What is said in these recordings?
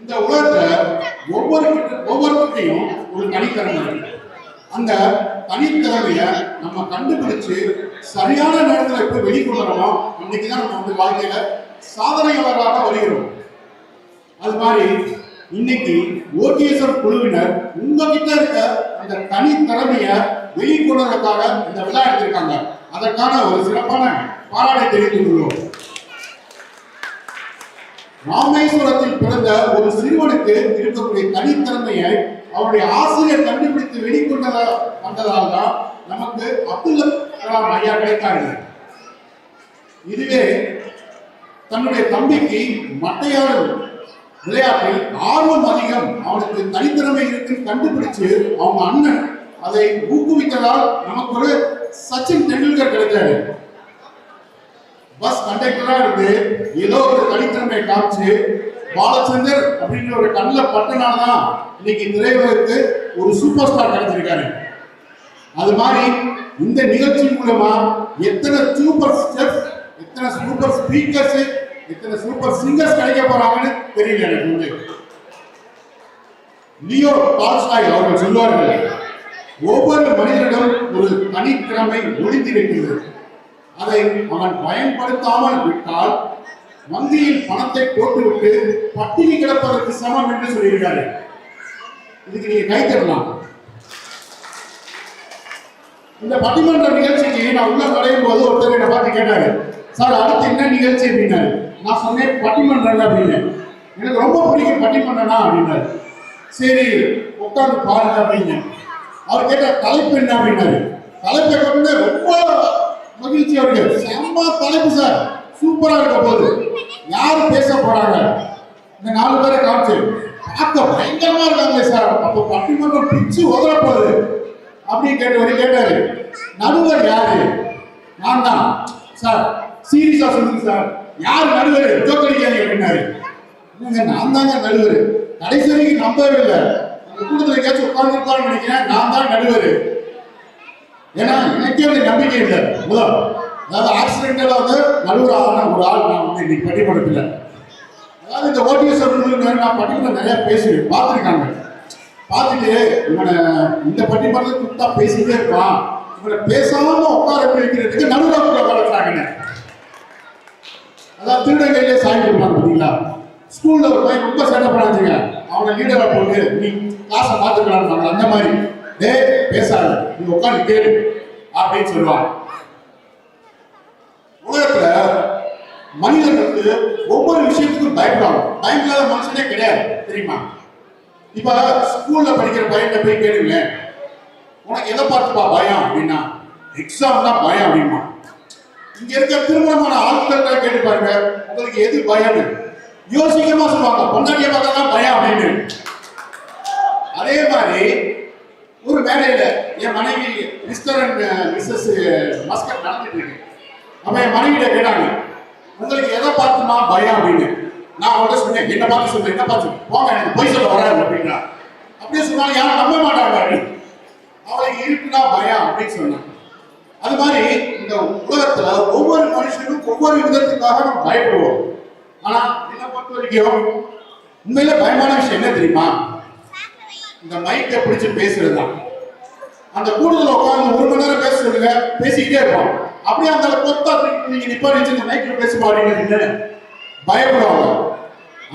இந்த உலகத்துல ஒவ்வொரு ஒவ்வொருத்தையும் ஒரு தனித்திறமை இருக்கு. அந்த தனித்திறமைய நம்ம கண்டுபிடிச்சு சரியான நேரத்துல எப்படி வெளிக்கொள்ளணுமோ அன்னைக்கு தான் நம்ம வந்து வாழ்க்கையில சாதனையாளராக வருகிறோம். அது மாதிரி இன்னைக்கு ஓடிஎஸ்எஃப் குழுவினர் உங்ககிட்ட இருக்க அந்த தனித்திறமைய வெளிக்கொள்வதற்காக இந்த விழா எடுத்திருக்காங்க. அதற்கான ஒரு சிறப்பான பாராட்டை தெரிவித்துக் கொள்வோம் ராமேஸ்வரத்தில் பிறந்த ஒரு சிறுவனுக்கு இருக்கக்கூடிய தனித்திறமையை அவருடைய ஆசிரியர் கண்டுபிடித்து வெளிக்கொண்டதா வந்ததால் தான் நமக்கு அப்துல் கலாம் ஐயா கிடைத்தார்கள். இதுவே தன்னுடைய தம்பிக்கு மட்டையாடு விளையாட்டில் ஆர்வம் அதிகம். அவனுக்கு தனித்திறமை இருக்குன்னு கண்டுபிடிச்சு அவங்க அண்ணன் அதை ஊக்குவித்ததால் நமக்கு ஒரு சச்சின் டெண்டுல்கர் கிடைத்தாரு. பஸ் கண்டக்டரா இருந்து ஏதோ ஒரு தனித்திறமை காமிச்சு பாலச்சந்தர் அப்படின்ற ஒரு கண்ணில் பட்டனால்தான் இன்னைக்கு திரையுலகுக்கு ஒரு சூப்பர் ஸ்டார் கிடைச்சிருக்காரு. அது மாதிரி இந்த நிகழ்ச்சி மூலமா எத்தனை சூப்பர் ஸ்டெப் எத்தனை சூப்பர் ஸ்பீக்கர்ஸ் எத்தனை சூப்பர் சிங்கர்ஸ் கிடைக்க போறாங்கன்னு தெரியல எனக்கு வந்து. லியோ டால்ஸ்டாய் அவர்கள் சொல்வார்கள் ஒவ்வொரு மனிதனிடம் ஒரு தனித்திறமை ஒளிந்திருக்கிறது. அதை அவன் பயன்படுத்தாமல் விட்டால் வங்கியில் பணத்தை போட்டுவிட்டு பட்டினி கிடப்பதற்கு சமம் என்று சொல்லியிருக்காரு. இதுக்கு நீங்க கை தரலாம் இந்த பட்டிமன்ற நிகழ்ச்சிக்கு நான் உள்ள நுழையும் போது ஒருத்தர் என்ன பார்த்து கேட்டாரு சார் அடுத்து என்ன நிகழ்ச்சி? அப்படின்னாரு. நான் சொன்னேன் பட்டிமன்றம் அப்படின்னு. எனக்கு ரொம்ப பிடிக்கும் பட்டிமன்றனா அப்படின்னாரு. சரி உட்காந்து பாருங்க அப்படின்னு அவர் கேட்ட தலைப்பு என்ன? அப்படின்னாரு. தலைப்பை கொண்டு ரொம்ப மகிழ்ச்சி அவருக்கு செம்ம தலைப்பு சார். சூப்பரா இருக்க போகுது. யாரு பேச போறாங்க? இந்த நாலு பேரை காமிச்சு. பார்க்க பயங்கரமா இருக்காங்களே சார். அப்போ பட்டிமன்றம் பிச்சு உதற போகுது. அப்படின்னு கேட்டவர் கேட்டாரு. நடுவர் யாரு? நான் தான். சார் சீரியஸா சொல்லுங்க சார். யார் நடுவர்? ஜோக்கடிக்காதீங்க அப்படின்னாரு. நான் தாங்க நடுவர். கடைசி வரைக்கும் நம்பவே இல்லை. அந்த கூட்டத்தில் எங்கேயாச்சும் உட்கார்ந்துருப்பான்னு நினைக்கிறேன். நான் தான் நடுவர். ஏன்னா எனக்கே ஒரு நம்பிக்கை இல்லை. முதல் அதாவது ஆக்சிடென்டலாக வந்து நடுவர் ஒரு ஆள் நான் வந்து இன்னைக்கு பட்டிமன்றத்தில் அதாவது இந்த ஓடிஎஸ் அப்படின்னு நான் பட்டிமன்றம் நிறையா பேசுவேன் பார்த்துருக்காங்க. பார்த்துட்டு இவனை இந்த பட்டிமன்றத்துக்கு கூப்பிட்டா பேசிட்டே இருப்பான். இவனை பேசாம உட்கார வைக்கிறதுக்கு நடுவில் உட்கார வச்சாங்க அதான் திருநங்கையிலே சாய் கொடுப்பாங்க பார்த்தீங்களா? ஸ்கூல்ல ஒரு பையன் ரொம்ப சேட்டை பண்ணாச்சுங்க அவனை லீடரா போட்டு நீ கிளாஸை பார்த்துக்கலாம் அந்த மாதிரி. டேய் பேசாத. நீ உட்காந்து கேளு. அப்படின்னு சொல்லுவாங்க. உலகத்துல மனிதன் வந்து ஒவ்வொரு விஷயத்துக்கும் பயப்படுவாங்க பயமில்லாத மனுஷனே கிடையாது தெரியுமா? இப்ப ஸ்கூல்ல படிக்கிற பையன் போய் கேளுங்களேன் உனக்கு எதை பார்த்துப்பா பயம் அப்படின்னா எக்ஸாம் தான் பயம் அப்படிமா இங்க இருக்க திருமணமான ஆட்கள்கிட்ட கேட்டு பாருங்க உங்களுக்கு எது பயம்னு. யோசிக்கமா சொல்லுவாங்க பொண்டாட்டிய பார்த்தா தான் பயம் அப்படின்னு. அதே மாதிரி ஒரு வேலையில என் மனைவி மிஸ்டர் அண்ட் மிஸ்ஸஸ் மஸ்கட் நடந்துட்டு இருக்கு. அவன் என் மனைவியிட கேட்டாங்க உங்களுக்கு எதை பார்த்துமா பயம் அப்படின்னு? நான் அவங்கள்ட்ட சொன்னேன் என்ன பார்த்து சொல்றேன் என்ன பார்த்து போங்க எனக்கு பொய் சொல்ல வராது அப்படின்னா அப்படியே சொன்னாங்க யாரும் நம்ப மாட்டாங்க. அவளுக்கு இருக்குன்னா பயம் அப்படின்னு சொன்னாங்க. அது மாதிரி இந்த உலகத்துல ஒவ்வொரு மனுஷனும் ஒவ்வொரு விதத்துக்காக நம்ம பயப்படுவோம். ஆனா என்ன பொறுத்த வரைக்கும் உண்மையில பயமான விஷயம் என்ன தெரியுமா? இந்த மைக்கை பிடிச்சு பேசுறதுதான் அந்த கூடுதல் உட்காந்து ஒரு மணி நேரம் பேச சொல்லுங்க பேசிக்கிட்டே இருப்பான் அப்படியே அந்த கொத்தா நீங்க நிப்பாடிச்சு இந்த பேசி பேச பயப்படுவாங்க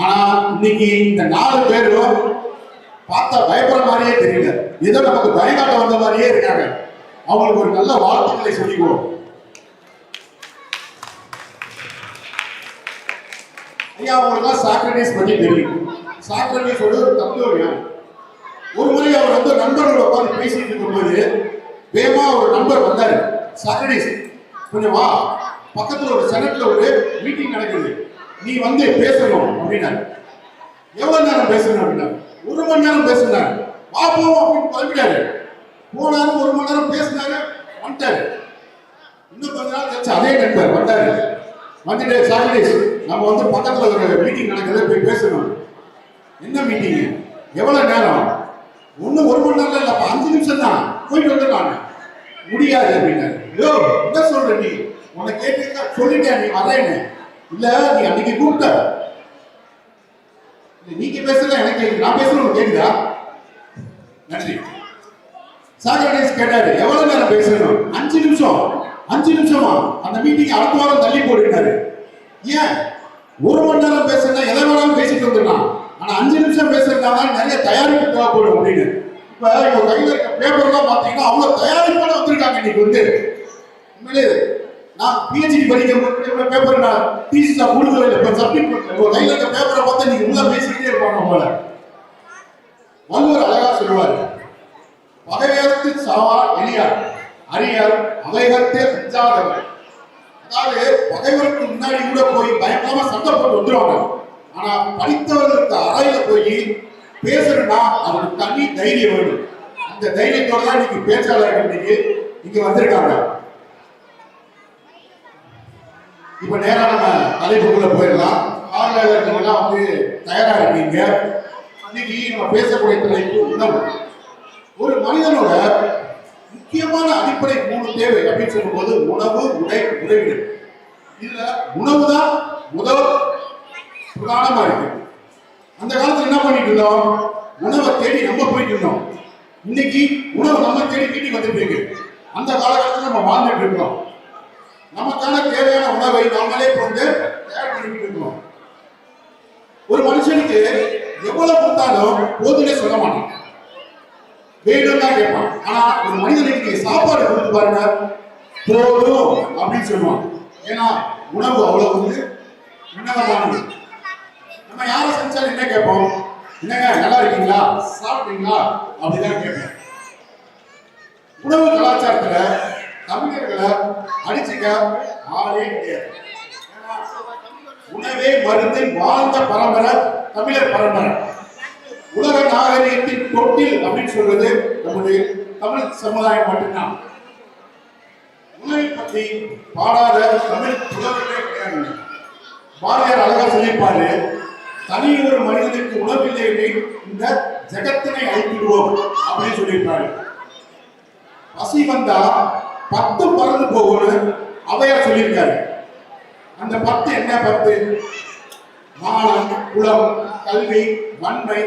ஆனா இன்னைக்கு இந்த நாலு பேரும் பார்த்தா பயப்படுற மாதிரியே தெரியல. ஏதோ நமக்கு பயங்காட்ட வந்த மாதிரியே இருக்காங்க. அவங்களுக்கு ஒரு நல்ல வாழ்த்துக்களை சொல்லிக்குவோம். ஐயா அவங்களுக்கு சாக்ரட்டிஸ் பண்ணி தெரியும். சாக்ரட்டிஸ் ஒரு தத்துவம் ஒரு முறை அவர் வந்து நண்பர்களோட உட்கார்ந்து பேசிட்டு இருக்கும்போது வேகமா ஒரு நண்பர் வந்தாரு. சாக்ரட்டிஸ் கொஞ்சம் வா. பக்கத்துல ஒரு செனட்ல ஒரு மீட்டிங் நடக்குது. நீ வந்து பேசணும் அப்படின்னாரு. எவ்வளவு நேரம் பேசணும் அப்படின்னாரு ஒரு மணி நேரம் பேசினாரு. வா போவோம் அப்படின்னு கிளம்பிட்டாரு. போனாரு ஒரு மணி நேரம் பேசினாரு வந்துட்டாரு. இன்னும் கொஞ்ச நாள் கழிச்சு அதே நண்பர் வந்தாரு. வந்துட்டு சாக்ரட்டிஸ் நம்ம வந்து பக்கத்துல ஒரு மீட்டிங் நடக்குது போய் பேசணும். என்ன மீட்டிங் எவ்வளவு நேரம்? ஒன்னும் ஒரு மணி நேரம் இல்லப்பா. அஞ்சு நிமிஷம் தான் போயிட்டு வந்துடலாம் முடியாது அப்படின்னாரு. யோ என்ன சொல்ற நீ? உன்னை கேட்டிருந்தா சொல்லிட்டேன் நீ வரேன்னு இல்ல நீ அன்னைக்கு கூப்பிட்ட. நீங்க பேசுறது எனக்கு கேக்குது. நான் பேசுறது உங்களுக்கு கேக்குதா? நன்றி. சாக்ரட்டிஸ் கேட்டாரு எவ்வளவு நேரம் பேசணும்? அஞ்சு நிமிஷம். அஞ்சு நிமிஷமா? அந்த மீட்டிங் அடுத்த வாரம் தள்ளி போட்டுட்டாரு ஏன்? ஒரு மணி நேரம் பேசுறதா எதை வேணாலும் பேசிட்டு வந்துடலாம். ஆனா அஞ்சு நிமிஷம் பேசுறதுனால நிறைய தயாரிப்பு தேவைப்படும் அப்படின்னு. இப்ப இவங்க கையில இருக்க பேப்பர்லாம் பாத்தீங்கன்னா அவ்வளவு தயாரிப்போட வந்திருக்காங்க இன்னைக்கு வந்து. உண்மையிலே நான் பிஹெச்டி படிக்கிற பேப்பர் நான் தீசிஸா கொடுக்கவே இல்லை. இப்போ சப்மிட் பண்ணல இப்போ கையில இருக்க பேப்பரை பார்த்தா நீங்க உள்ள பேசிக்கிட்டே இருப்பாங்க போல. வள்ளுவர் அழகா சொல்லுவார். பகையர்த்து சாவா எளியார் அரியர் அவைகத்தே அஞ்சாதவர் அதாவது பகைவருக்கு முன்னாடி கூட போய் பயங்கரமா சண்டை போட்டு வந்துருவாங்க. ஆனா படித்தவர்களுக்கு அறையில போய் பேசுறேன்னா அவருக்கு தனி தைரியம் வேணும். அந்த தைரியத்தோட தான் இன்னைக்கு பேச்சாளர்கள் இன்னைக்கு இங்க வந்திருக்காங்க. இப்ப நேராக நம்ம தலைப்புக்குள்ள போயிடலாம். ஆளுநர்கள் எல்லாம் வந்து தயாரா இருக்கீங்க இன்னைக்கு நம்ம பேசக்கூடிய தலைப்பு உணவு. ஒரு மனிதனோட முக்கியமான அடிப்படை மூணு தேவை அப்படின்னு சொல்லும்போது உணவு உடை உறவிடு இதுல உணவு தான் முதல் பிரதானமா இருக்கு. அந்த காலத்துல என்ன பண்ணிட்டு இருந்தோம்? உணவை தேடி நம்ம போயிட்டு இருந்தோம். இன்னைக்கு உணவு நம்ம தேடி வீட்டுக்கு வந்துட்டு இருக்கு. அந்த காலகட்டத்தில் நம்ம வாழ்ந்துட்டு இருக்கோம். நமக்கான தேவையான உணவை நாமளே கொண்டு தயார் பண்ணிட்டு இருக்கோம். ஒரு மனுஷனுக்கு எவ்வளவு கொடுத்தாலும் போதுனே சொல்ல மாட்டான். வேணும் தான் கேட்பான். ஆனா ஒரு மனிதனுக்கு சாப்பாடு கொடுத்து பாருங்க போதும் அப்படின்னு சொல்லுவான். ஏன்னா உணவு அவ்வளவு வந்து உன்னதமானது. நம்ம யாரை செஞ்சாலும் என்ன கேட்போம்? என்னங்க நல்லா இருக்கீங்களா? சாப்பிட்டீங்களா? அப்படிதான் கேட்போம். உணவு கலாச்சாரத்துல தமிழர்களை அடிச்சுக்க ஆளே கிடையாது. உணவே மருந்து வாழ்ந்த பரம்பரை தமிழர் பரம்பரை. உலக நாகரிகத்தின் தொட்டில் அப்படின்னு சொல்வது நம்முடைய தமிழ் சமுதாயம் மட்டும்தான். உணவை பற்றி பாடாத தமிழ் புலவர்களே கிடையாது. பாரதியார் அழகா சொல்லியிருப்பாரு தனி ஒரு மனிதனுக்கு உணவில்லை இந்த ஜெகத்தினை அழித்திடுவோம் அப்படின்னு சொல்லியிருப்பாரு. பசி வந்தா பத்து பறந்து போகும்னு அவையார் சொல்லியிருக்காரு. அந்த பத்து என்ன பத்து? மானம் குலம் கல்வி வன்மை